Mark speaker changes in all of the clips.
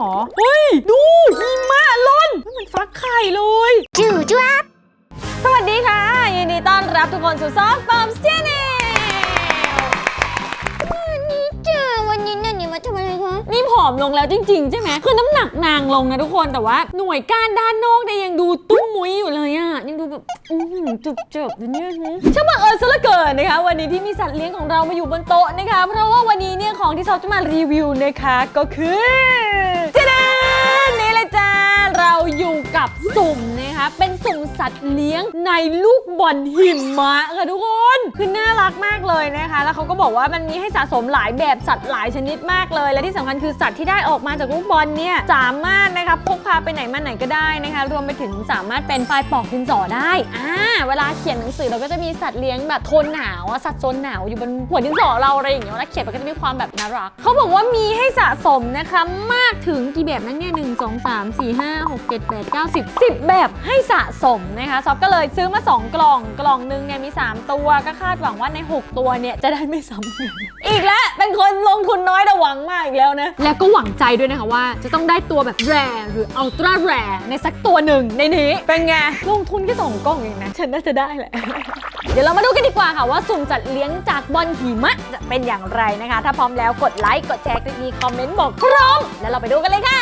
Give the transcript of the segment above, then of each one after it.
Speaker 1: รอ เฮ้ย ดูหิมะล่นมันฟักไข่เลย
Speaker 2: จู่จ้วบ
Speaker 1: สวัสดีค่ะ ยินดีต้อนรับทุกคนสู่ซอฟต์ปอมสเจเนล
Speaker 2: วัน อ
Speaker 1: มลงแล้วจริง ๆ ใช่ไหมคือน้ำหนักนางลงนะทุกคนแต่ว่าหน่วยก้านด้านนอกเนี่ยยังดูตุ้มมุ้ยอยู่เลยอะยังดูแบบอื้อหือจุกเจิบๆเนี่ยหือช่างบังเอิญซะเหลือเกินนะคะ วันนี้ที่มีสัตว์เลี้ยงของเรามาอยู่บนโต๊ะนะคะ เพราะว่าวันนี้เนี่ยของที่เราจะมารีวิวนะคะก็คือเจเดนนี่เลย จ้าเราอยู่กับสุ่มนะคะเป็นสุ่มสัตว์เลี้ยงในลูกบอลหิมะค่ะทุกคนคือน่ารักมากเลยนะคะ แล้วเขาก็บอกว่ามันมีให้สะสมหลายแบบสัตว์หลายชนิดมากเลย และที่สำคัญคือสัตว์ที่ได้ออกมาจากลูกบอลเนี่ยสามารถนะคะพกพาไปไหนมาไหนก็ได้นะคะรวมไปถึงสามารถเป็นไฟล์ปอกดินสอได้อ่าเวลาเขียนหนังสือเราก็จะมีสัตว์เลี้ยงแบบทนหนาวสัตว์โซนหนาวอยู่บนหัวดินสอเราอะไรอย่างเงี้ยเวลาเขียนมันก็จะมีความแบบน่ารักเขาบอกว่ามีให้สะสมนะคะมากถึงกี่แบบนั้นเนี่ยหนึ่งสองสามสี่ห้าหกเจ็ดแปดเก้าสิบสิบแบบให้สะสมนะคะซอฟก็เลยซื้อมา 2 กล่องกล่องหนึงเนี่ยมี 3 ตัวก็คาดหวังว่าใน 6 ตัวเนี่ยจะได้ไม่ซ้ำกันอีกแล้วเป็นคนลงทุนน้อยแต่หวังมากอีกแล้วนะ แล้วก็หวังใจด้วยนะคะว่า จะต้องได้ตัวแบบแรหรืออัลตร้าแรในสักตัวหนึ่งในนี้ เป็นไงลงทุนแค่สองกล่องเองนะฉันน่าจะได้แหละเดี๋ยวเรามาดูกันดีกว่าค่ะว่าสุ่มจัดเลี้ยงจากบอลหิมะจะเป็นอย่างไรนะคะ ถ้าพร้อมแล้วกดไลค์กดแชร์คลิปนี้คอมเมนต์บอกพร้อม แล้วเราไปดูกันเลยค่ะ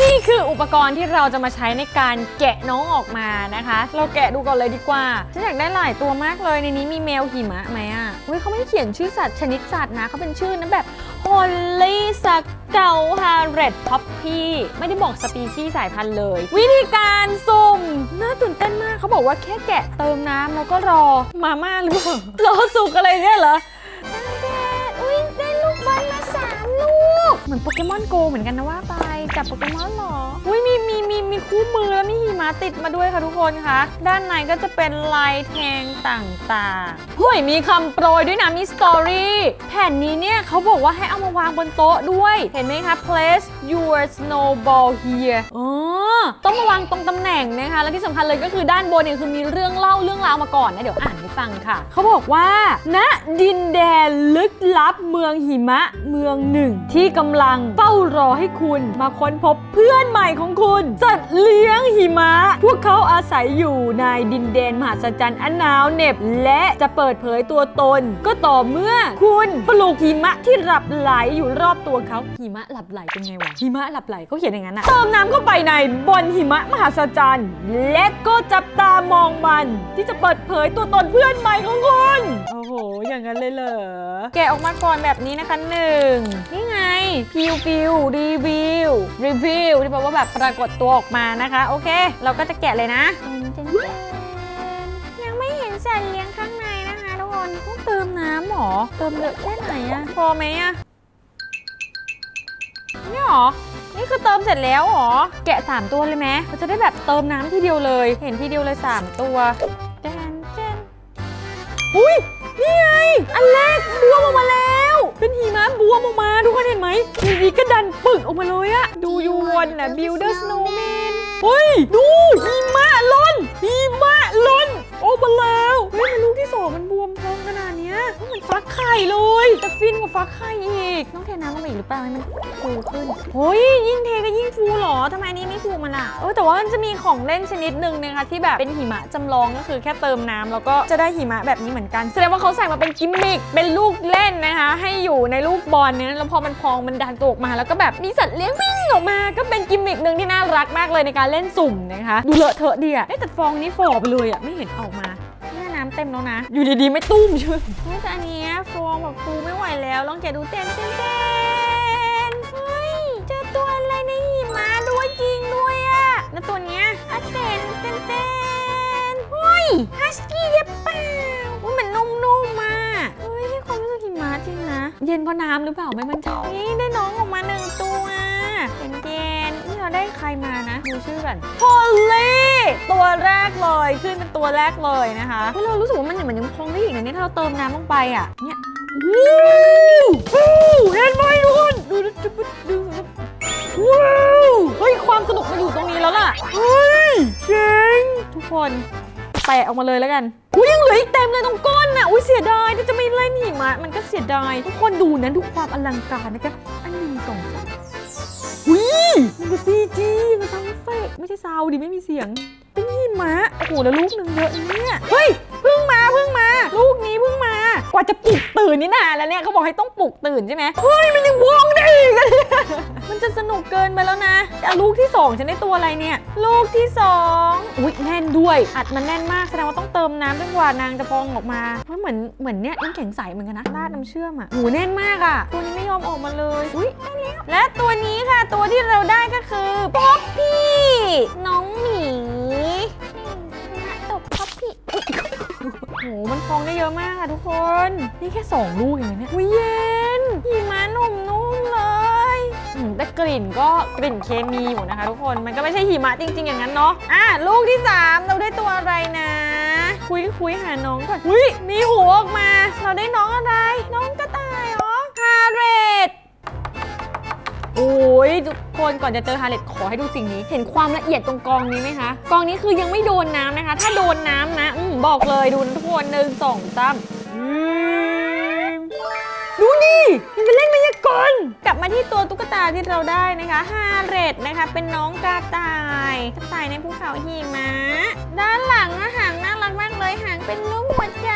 Speaker 1: นี่คืออุปกรณ์ที่เราจะมาใช้ในการแกะน้องออกมานะคะ เราแกะดูก่อนเลยดีกว่าฉันอยากได้หลายตัวมากเลยในนี้มีแมวหิมะไหมอะเฮ้ยเขาไม่ได้เขียนชื่อสัตว์ชนิดสัตว์นะเขาเป็นชื่อนะแบบฮอลลี่สเกลฮาร์เรดพับพี่ไม่ได้บอกสปีชีส์สายพันธุ์เลย วิธีการสุ่มน่าตื่นเต้นมากเขาบอกว่าแค่แกะเติมน้ำแล้วก็รอมาม่าหรือเปล่ารอสุกอะไรเนี่ยเหรอ เหมือนโปเกมอนโกเหมือนกันนะว่าไปจับโปเกมอนเหรอ อุ้ยมีมีมี มีคู่มือแล้วมีหิมะติดมาด้วยค่ะทุกคนคะด้านในก็จะเป็นลายแทงต่างๆเฮ้ยมีคำโปรยด้วยนะมีสตอรี่แผ่นนี้เนี่ยเขาบอกว่าให้เอามาวางบนโต๊ะด้วย เห็นไหมคะ place your snowball here อ๋อต้องมาวางตรงตำแหน่งนะคะ และที่สำคัญเลยก็คือด้านบนเนี่ยคือมีเรื่องเล่าเรื่องราวมาก่อนนะเดี๋ยวอ่านให้ฟังค่ะ เขาบอกว่าณดินแดนลึกลับเมืองหิมะเมืองหนึ่ง ที่กำลังเฝ้ารอให้คุณมาค้นพบเพื่อนใหม่ของคุณสัตว์เลี้ยงหิมะ พวกเขาอาศัยอยู่ในดินแดนมหัศจรรย์อันหนาวเหน็บ และจะเปิดเผยตัวตน ก็ต่อเมื่อคุณปลูกหิมะที่หลับไหลอยู่รอบตัวเขาหิมะหลับไหลเป็นไงวะหิมะหลับไหลเขาเขียนอย่างนั้นอะเติมน้ำเข้าไปในบนหิมะมหัศจรรย์ และก็จับตามองมัน ที่จะเปิดเผยตัวตนเพื่อนใหม่ของคุณโอ้โหอย่างนั้นเลยเหรอแกะออกมาก่อนแบบนี้นะคะหนึ่งนี่ไง พิวพิวรีวิวรีวิวที่แปลว่าแบบปรากฏตัวออกมานะคะ โอเค เราก็จะแกะเลยนะ ยังไม่เห็นสัตว์เลี้ยงข้างในนะคะทุกคนต้องเติมน้ำหรอ เติมเยอะแค่ไหนอะพอไหมอะนี่หรอ นี่คือเติมเสร็จแล้วหรอ แกะ 3 ตัวเลยไหมเราจะได้แบบเติมน้ำทีเดียวเลย เห็นทีเดียวเลย 3 ตัวแจนแจนอุ้ยนี่ไง อันแรกบวมออกมาแล้ว เป็นหิมะบวมออกมาทุกคนเห็นไหมทีนี้ก็ดันปึกออกมาเลยอะดูยูวนนะ builder snowman เฮ้ย ดูหิมะล้นหิมะล้นออกมาแล้วเฮ้ยมันลูกที่สองมันบวมพองขนาดเนี้ยเฮ้ยมันฟักไข่เลย จะฟินกว่าฟักไข่อีกต้องเทน้ำลงไปอีกหรือเปล่าให้มันฟูขึ้นเฮ้ยยิ่งเทก็ยิ่งฟูหรอทำไมนี้ไม่ฟูมันอะเออแต่ว่ามันจะมีของเล่นชนิดหนึ่งนะคะที่แบบเป็นหิมะจำลองก็คือแค่เติมน้ำแล้วก็จะได้หิมะแบบนี้เหมือนกันแสดงว่าเขาใส่มาเป็นกิมมิคเป็นลูกเล่นนะคะ ให้อยู่ในลูกบอลเนี่ยแล้วพอมันพองมันดันตัวออกมา แล้วก็แบบมีสัตว์เลี้ยงวิ่งออกมา ก็เป็นกิมมิคหนึ่งที่น่ารักมากเลยในการเล่นสุ่มนะคะ ดูเลอะเทอะดีอะเอ๊ะแต่ฟองนี้ฝ่อไปเลยอะไม่เห็นออกมา เต็มแล้วนะ อยู่ดีๆไม่ตุ้มเชื่อเฮ้ยแต่อันเนี้ยฟองแบบฟูไม่ไหวแล้วลองแกะดูเต้นเต้นเต้นเฮ้ยเจอตัวอะไรในหิมะด้วยจริงด้วยอะแล้วตัวเนี้ยอะเต้นเต้นเต้นเฮ้ยฮัสกี้เย็บเปล่าอุ๊ยมันนุ่มๆมาเฮ้ยให้ความรู้สึกหิมะจริงนะ เย็นเพราะน้ำหรือเปล่าไม่มั่นใจนี่ได้น้องออกมาหนึ่งตัวเจน เจนนี่เราได้ใครมานะดูชื่อก่อนพอลลี่ตัวแรกเลยขึ้นเป็นตัวแรกเลยนะคะเฮ้ยเรารู้สึกว่ามันเหมือนยังพองได้อีกนะเนี่ยถ้าเราเติมน้ำลงไปอะเนี่ยวู้วู้เห็นไหมทุกคนดูดูดูดูว้าวเฮ้ยความสนุกมันอยู่ตรงนี้แล้วล่ะเฮ้ยเจ๋งทุกคนแปะออกมาเลยแล้วกันอุ้ยยังเหลืออีกเต็มเลยตรงก้นน่ะอุ้ยเสียดายถ้าจะไม่เล่นหิมะมันก็เสียดายทุกคนดูนะดูความอลังการนะคะอันหนึ่งสองสาม มันคือซีจีมันซาวด์เอฟเฟกต์ไม่ใช่ซาวด์ดิไม่มีเสียง เป็นหิมะโอ้โหแล้วลูกหนึ่งเยอะนะเนี่ย เฮ้ยเพิ่งมาเพิ่งมา ลูกนี้เพิ่งมา กว่าจะปลุกตื่นนี่นานแล้วเนี่ยเขาบอกให้ต้องปลุกตื่นใช่ไหมเฮ้ยมันยังว่องได้อีกอะเนี่ยมันจะสนุกเกินไปแล้วนะแต่ลูกที่สองฉันได้ตัวอะไรเนี่ย ลูกที่สองอุ้ยแน่นด้วย อัดมันแน่นมากแสดงว่าต้องเติมน้ำจนกว่านางจะพองออกมาเพราะเหมือนเหมือนเนี่ยน้ำแข็งใสเหมือนกันนะราดน้ำเชื่อมอะหูแน่นมากอะ ตัวนี้ไม่ยอมออกมาเลยอุ้ยได้แล้วและตัวนี้ค่ะ ตัวที่เราได้ก็คือป๊อปปี้น้องหมี หมันฟองได้เยอะมากอะทุกคน นี่แค่ 2 ลูกเองนะเนี่ยวิเย็นหิมะนุ่มนุ่มๆเลยอืมแต่กลิ่นก็กลิ่นเคมีอยู่นะคะ ทุกคน มันก็ไม่ใช่หิมะจริง ๆ อย่างนั้นเนาะ อะ ลูกที่ 3 เราได้ตัวอะไรนะ คุยคุยหาน้องก่อน อุ้ยมีหัวออกมา เราได้น้องอะไร น้องกระต่ายเหรอฮาเรต อ้ยทุกคนก่อนจะเจอฮาเลตขอให้ดูสิ่งนี้ เห็นความละเอียดตรงกองนี้ไหมคะ กองนี้คือยังไม่โดนน้ำนะคะ ถ้าโดนน้ำนะอมบอกเลยดูนะทุกคนหนึ่งสองสามอืมดูนี่มันเป็นเล่นมายากลกลับมาที่ตัวตุ๊กตาที่เราได้นะคะฮาเรตนะคะ เป็นน้องกระต่ายกระต่ายในภูเขาหิมะด้านหลังอะหางน่ารักมากเลยหางเป็นรูปหัวใจ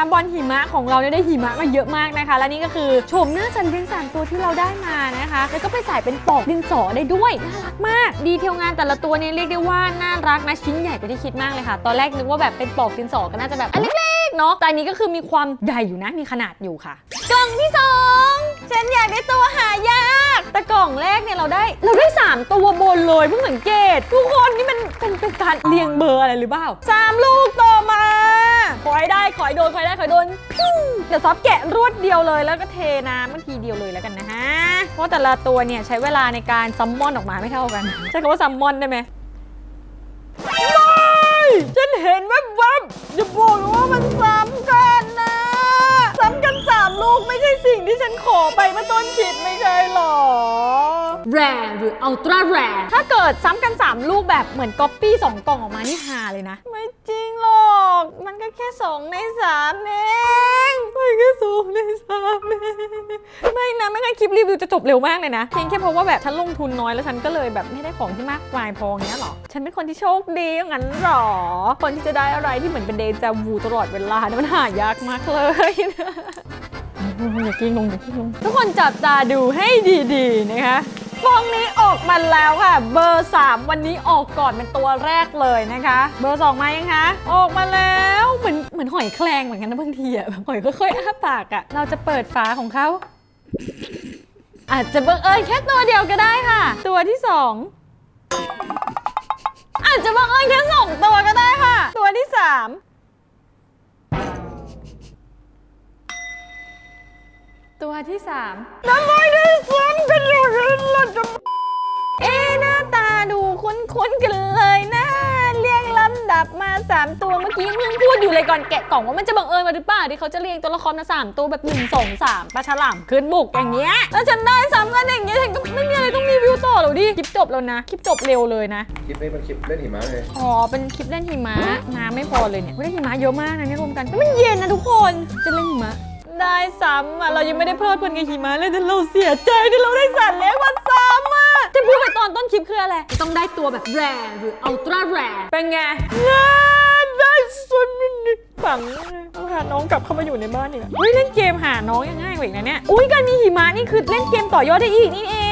Speaker 1: นะคะบอลหิมะของเราเนี่ยได้หิมะมาเยอะมากนะคะ และนี่ก็คือโฉมหน้าสันเพียงสามตัวที่เราได้มานะคะ แล้วก็ไปใส่เป็นปอกดินสอได้ด้วยน่ารักมาก ดีเทลงานแต่ละตัวเนี่ยเรียกได้ว่าน่ารักนะชิ้นใหญ่กว่าที่คิดมากเลยค่ะ ตอนแรกนึกว่าแบบเป็นปอกดินสอก็น่าจะแบบอันเล็กๆเนาะแต่อันนี้ก็คือมีความใหญ่อยู่นะมีขนาดอยู่ค่ะ กล่องที่สองฉันอยากได้ตัวหายากแต่กล่องแรกเนี่ยเราได้เราได้ 3 ตัวบนเลยเพิ่งสังเกตทุกคนนี่มันเป็นเป็นการเรียงเบอร์อะไรหรือเปล่าสามลูกต่อมา ขอให้ได้ขอให้โดนขอให้ได้ขอให้โดนพิ้งเดี๋ยวซอฟแกะรวดเดียวเลยแล้วก็เทน้ำเมื่อทีเดียวเลยแล้วกันนะฮะเพราะแต่ละตัวเนี่ยใช้เวลาในการซัมมอนออกมาไม่เท่ากัน ใช้คำว่าซัมมอนได้ไหมไม่ฉันเห็นแวบๆอย่าบอกนะว่ามันซ้ำกันนะซ้ำกันสามลูกไม่ใช่สิ่งที่ฉันขอไปเมื่อต้นคลิปไม่ใช่หรอแรหรืออัลตร้าแรถ้าเกิดซ้ำกัน 3 ลูกแบบเหมือนก๊อปปี้2กล่องออกมานี่ฮาเลยนะ ไม่จริงหรอก มันก็แค่2ใน3เองไม่แค่2ใน3เองไม่นะไม่งั้นคลิปรีวิวจะจบเร็วมากเลยนะเพียงแค่เพราะว่าแบบฉันลงทุนน้อยแล้วฉันก็เลยแบบไม่ได้ของที่มากมายพออย่างเงี้ยหรอ ฉันเป็นคนที่โชคดีอย่างนั้นหรอ คนที่จะได้อะไรที่เหมือนเป็นเดจาวูตลอดเวลาเนี่ยมันหายากมากเลยนะอย่ากิ้งลงอย่ากิ้งลงทุกคนจับตาดูให้ดีๆนะคะ ฟองนี้ออกมาแล้วค่ะ เบอร์ 3 วันนี้ออกก่อนเป็นตัวแรกเลยนะคะ เบอร์ 2 มายังคะ ออกมาแล้วเหมือนเหมือนหอยแครงเหมือนกันนะบางทีอะแบบหอยค่อยๆอ้าปากอะเราจะเปิดฝาของเขา อาจจะบังเอิญแค่ตัวเดียวก็ได้ค่ะ ตัวที่ 2 อาจจะบังเอิญแค่สองตัวก็ได้ค่ะ ตัวที่ 3 ตัวที่สามทำไมได้ซ้ำกันอยู่นั้นล่ะจะเอ๊ะหน้าตาดูคุ้นๆกันเลยนะ เรียงลำดับมา 3 ตัวเมื่อกี้ยังพูดอยู่เลยก่อนแกะกล่องว่ามันจะบังเอิญมาหรือเปล่าที่เขาจะเรียงตัวละครมา3ตัวแบบ1 2 3ปลาฉลามขึ้นบุกอย่างเงี้ยแล้วฉันได้ซ้ำกันอย่างเงี้ยฉันก็ไม่มีอะไรต้องรีวิวต่อหรอกดิคลิปจบแล้วนะคลิปจบเร็วเลยนะ
Speaker 3: คลิปนี้เป็นคลิปเล่นหิมะเลย
Speaker 1: อ๋อเป็นคลิปเล่นหิมะน้ำไม่พอเลยเนี่ยเล่นหิมะเยอะมากนะเนี่ยรวมกันแล้วมันเย็นนะทุกคนจะเล่นหิมะ ได้ซ้ำอะเรายังไม่ได้เพลิดเพลินกับหิมะเลยแต่เราเสียใจที่เราได้สัตว์เลี้ยงมาซ้ำอะจะพูดไปตอนต้นคลิปคืออะไร ต้องได้ตัวแบบแรหรืออัลตร้าแรเป็นไงงานได้สุดมินิฝังต้องหาน้องกลับเข้ามาอยู่ในบ้านอีกอะเฮ้ยเล่นเกมหาน้องยังง่ายกว่าอีกนะเนี่ยอุ้ยการมีหิมะนี่คือเล่นเกมต่อยอดได้อีกนี่เอง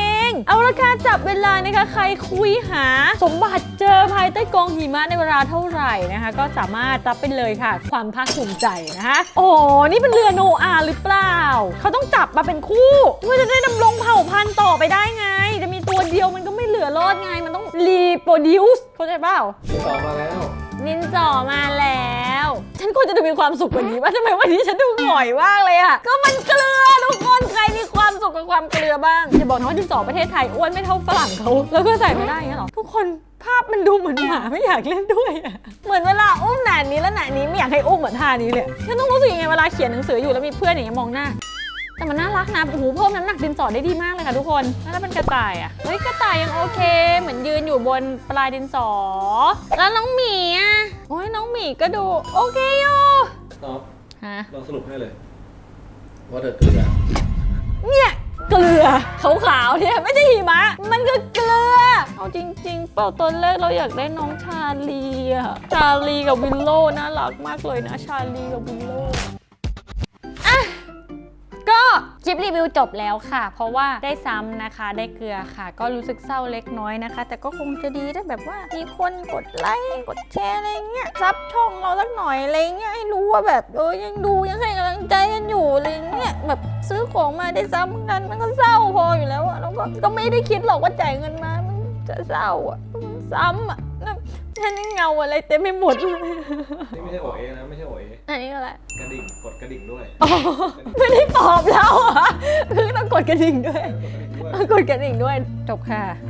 Speaker 1: เอาละค่ะจับเวลานะคะใครคุยหา สมบัติเจอภายใต้กองหิมะในเวลาเท่าไหร่นะคะ ก็สามารถรับไปเลยค่ะ ความภาคภูมิใจนะคะ โอ้นี่เป็นเรือโนอาหรือเปล่า เขาต้องจับมาเป็นคู่เพื่อจะได้ดำรงเผ่าพันธุ์ต่อไปได้ไง จะมีตัวเดียวมันก็ไม่เหลือรอดไงมันต้องรีโปรดิวส์เข้าใจเปล่า
Speaker 3: ต่อมาแล้ว
Speaker 1: นินจอมาแล้ว ฉันควรจะดูมีความสุขกว่านี้ว่าทำไมวันนี้ฉันดูหงอยมากเลยอะก็มันเกลือทุกคนใครมีความสุขกับความเกลือบ้างอย่าบอกนะว่าดินสอประเทศไทยอ้วนไม่เท่าฝรั่งเขาแล้วก็ใส่ไม่ได้อย่างเงี้ยหรอทุกคนภาพมันดูเหมือนหมาไม่อยากเล่นด้วยอะเหมือนเวลาอุ้มหนานี้แล้วหนานี้ไม่อยากให้อุ้มเหมือนท่านี้เลยฉันต้องรู้สึกยังไงเวลาเขียนหนังสืออยู่แล้วมีเพื่อนอย่างเงี้ยมองหน้า แต่มันน่ารักนะโอ้โหเพิ่มน้ำหนักดินสอได้ดีมากเลยค่ะทุกคน แล้วเป็นกระต่ายอะเฮ้ยกระต่ายยังโอเค เหมือนยืนอยู่บนปลายดินสอ แล้วน้องหมีอะโอ้ยน้องหมีก็ดูโอเคอยู่
Speaker 3: ตอบ
Speaker 1: ฮะ
Speaker 3: ลองสรุปให้เลยว่าเธอเกลือ
Speaker 1: เนี่ยเกลือขาวๆเนี่ยไม่ใช่หิมะ มันคือเกลือ เอาจริง ๆ เปล่าตอนแรกเราอยากได้น้องชาลีอะชาลีกับวิลโล่น่ารักมากเลยนะ ชาลีกับวิลโล่อะก็ค ลิปรีวิวจบแล้วค่ะ เพราะว่าได้ซ้ำนะคะ ได้เกลือค่ะ ก็รู้สึกเศร้าเล็กน้อยนะคะ แต่ก็คงจะดีถ้าแบบว่ามีคนกดไลค์กดแชร์อะไรเงี้ยซับช่องเราสักหน่อยอะไรเงี้ยให้รู้ว่าแบบเออยังดูยังให้กำลังใจกันอยู่อะไรเงี้ยแบบซื้อของมาได้ซ้ำกันมันก็เศร้าพออยู่แล้วอะแล้วก็ก็ไม่ได้คิดหรอกว่าจ่ายเงินมามันจะเศร้าอะมันซ้ำอะ ฉันนี่เงาอะไรเต็มไปหมดเลย
Speaker 3: นี่ไม่ใช่โอเอนะไม่ใช่โอเอ
Speaker 1: อันนี้ก็แหละ
Speaker 3: กระดิ่งกดกระดิ่งด้วย
Speaker 1: อ๋อไม่ได้ตอบแล้วอะคือต้องกดกระดิ่งด้วย
Speaker 3: กดกระดิ่งด้วย
Speaker 1: กดกระดิ่งด้วยจบค่ะ